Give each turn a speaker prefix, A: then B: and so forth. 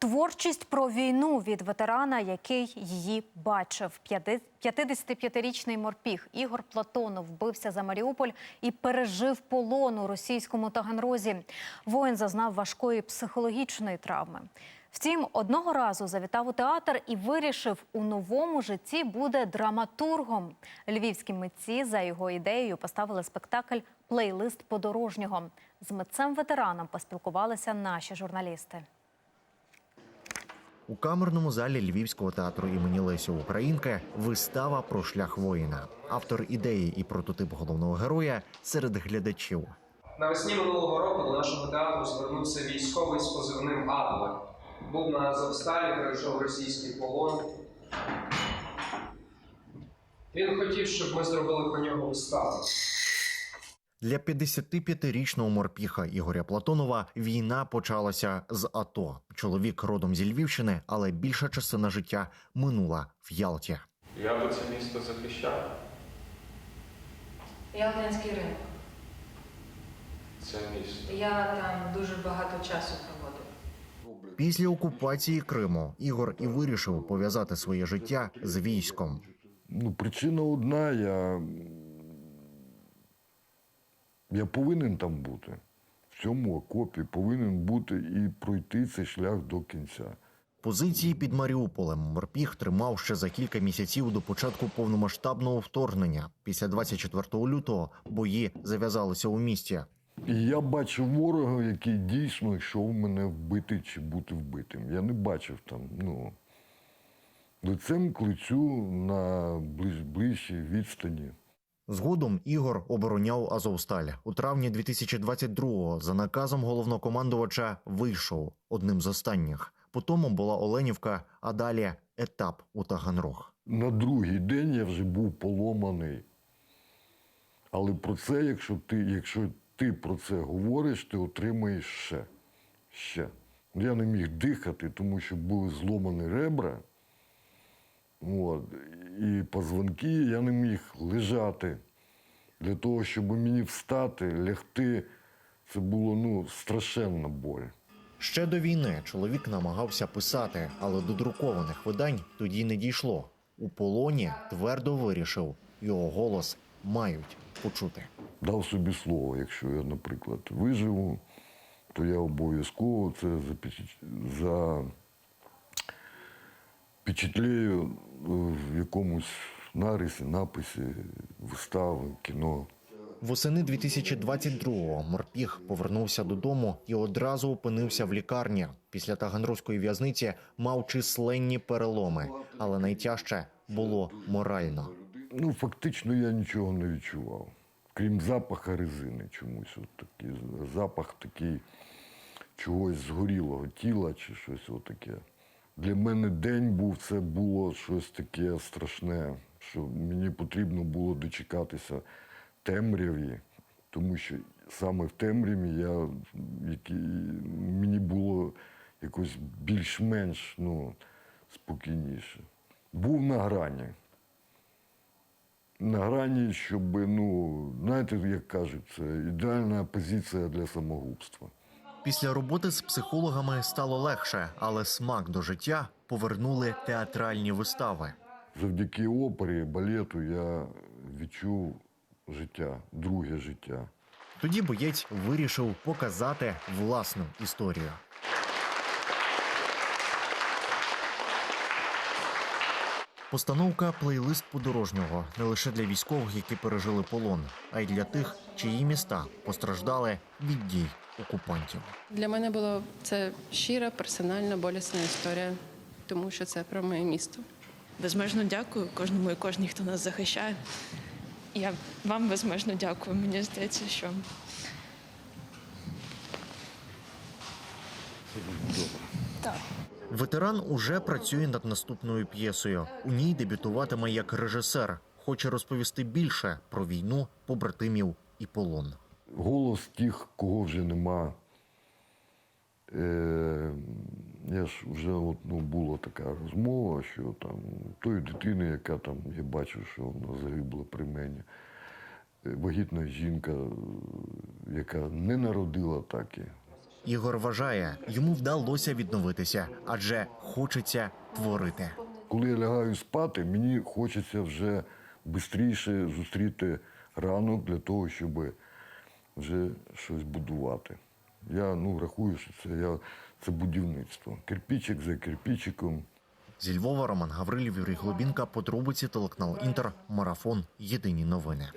A: Творчість про війну від ветерана, який її бачив. П'яти- 55-річний морпіг Ігор Платонов вбився за Маріуполь і пережив полон у російському Таганрозі. Воїн зазнав важкої психологічної травми. Втім, одного разу завітав у театр і вирішив, у новому житті буде драматургом. Львівські митці за його ідеєю поставили спектакль Плейлист подорожнього. З митцем-ветераном поспілкувалися наші журналісти.
B: У камерному залі Львівського театру імені Лесі Українки вистава про шлях воїна. Автор ідеї і прототип головного героя серед глядачів.
C: Навесні минулого року до нашого театру звернувся військовий з позивним Адлер. Був на Азовсталі, перейшов російський полон. Він хотів, щоб ми зробили про нього виставу.
B: Для 55-річного морпіха Ігоря Платонова війна почалася з АТО. Чоловік родом зі Львівщини, але більша частина життя минула в Ялті.
D: Я би це місто захищав.
E: Ялтинський ринок.
D: Це місто.
E: Я там дуже багато часу проводив.
B: Після окупації Криму Ігор і вирішив пов'язати своє життя з військом.
F: Ну, причина одна, я, я повинен там бути. В цьому окопі повинен бути і пройти цей шлях до кінця.
B: Позиції під Маріуполем морпіг тримав ще за кілька місяців до початку повномасштабного вторгнення. Після 24 лютого бої зав'язалися у місті.
F: І я бачив ворога, який дійсно йшов мене вбити чи бути вбитим. Я не бачив там, ну, лицем к лицю на ближ, ближчій відстані.
B: Згодом Ігор обороняв Азовсталь. У травні 2022-го за наказом головнокомандувача вийшов одним з останніх. Потім була Оленівка, а далі етап у Таганрог.
F: На другий день я вже був поломаний. Але про це, якщо ти, якщо ти про це говориш, ти отримаєш ще. ще. Я не міг дихати, тому що були зломані ребра. От, і позвонки я не міг лежати. Для того, щоб мені встати, лягти, це було ну, страшенна боль.
B: Ще до війни чоловік намагався писати, але до друкованих видань тоді не дійшло. У полоні твердо вирішив, його голос мають почути.
F: дав собі слово, якщо я, наприклад, виживу, то я обов'язково це запечатлею запечатлею в якомусь нарисі, написі, вистави, кіно.
B: Восени 2022-го морпіг повернувся додому і одразу опинився в лікарні. Після таганрозької в'язниці мав численні переломи, але найтяжче було морально.
F: Ну, фактично я нічого не відчував. Крім запаха резини чомусь. От такий запах такий чогось згорілого тіла чи щось отаке. Для мене день був, це було щось таке страшне, що мені потрібно було дочекатися темряві, тому що саме в темряві я, які, мені було якось більш-менш ну, спокійніше. Був на грані на грані, щоб, ну, знаєте, як кажуть, це ідеальна позиція для самогубства.
B: Після роботи з психологами стало легше, але смак до життя повернули театральні вистави.
F: Завдяки опері, балету я відчув життя, друге життя.
B: Тоді боєць вирішив показати власну історію. Постановка плейлист подорожнього не лише для військових, які пережили полон, а й для тих, чиї міста постраждали від дій окупантів.
G: Для мене було це щира, персональна, болісна історія, тому що це про моє місто.
H: Безмежно дякую кожному і кожній, хто нас захищає. Я вам безмежно дякую. Мені здається, що
B: Ветеран уже працює над наступною п'єсою. У ній дебютуватиме як режисер. Хоче розповісти більше про війну, побратимів і полон.
F: Голос тих, кого вже нема. Е, я ж вже от, ну, була така розмова, що там тої дитини, яка там, я бачу, що вона загибла при мені. Е, Вагітна жінка, яка не народила так
B: Ігор вважає, йому вдалося відновитися, адже хочеться творити.
F: Коли я лягаю спати, мені хочеться вже швидше зустріти ранок для того, щоб вже щось будувати. Я ну, рахую, що це, я, це будівництво. Кирпічик за кирпічиком.
B: Зі Львова Роман Гаврилів, Юрій Глобінка, подробиці телеканал Інтер, марафон. Єдині новини.